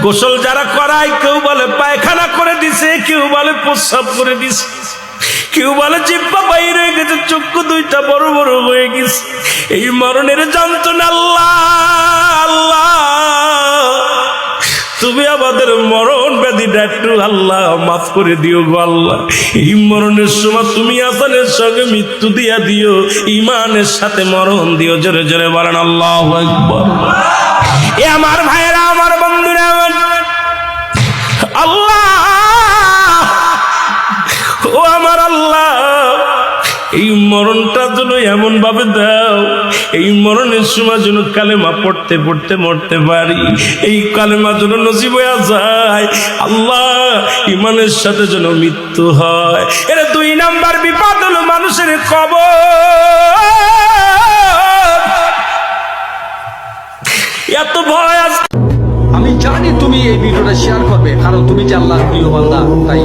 গোসল যারা করায়, কেউ বলে পায়খানা করে দিছে, কেউ বলে প্রস্রাব করে দিছে। কেউ বলে জিব্বা বাইরে গেছে, চক্ষু দুইটা বড় বড় হয়ে গেছে। এই মরণের যন্ত্রণা, আল্লাহ আল্লাহ। তুমি আমাদের মরণ ব্যাধিটা একটু আল্লাহ, মাফ করে দিও গো আল্লাহ। এই মরণের সময় তুমি আসানের সঙ্গে মৃত্যু দিয়া দিও ইমানের সাথে মরণ দিও, জোরে জোরে বলেন আল্লাহ একবার মরণটা যেন এমন ভাবে দাও। এই মরণের সময় যেন কালেমা পড়তে পড়তে মরতে পারি। এই কালেমা যেন নসিব হয়ে যায়। আল্লাহ ইমানের সাথে যেন মৃত্যু হয়। এটা দুই নাম্বার বিপদ হলো মানুষের কবর এত ভয় আজ আমি জানি তুমি এই ভিডিওটা শেয়ার করবে, কারণ তুমি যে আল্লাহর প্রিয় বান্দা, তাই।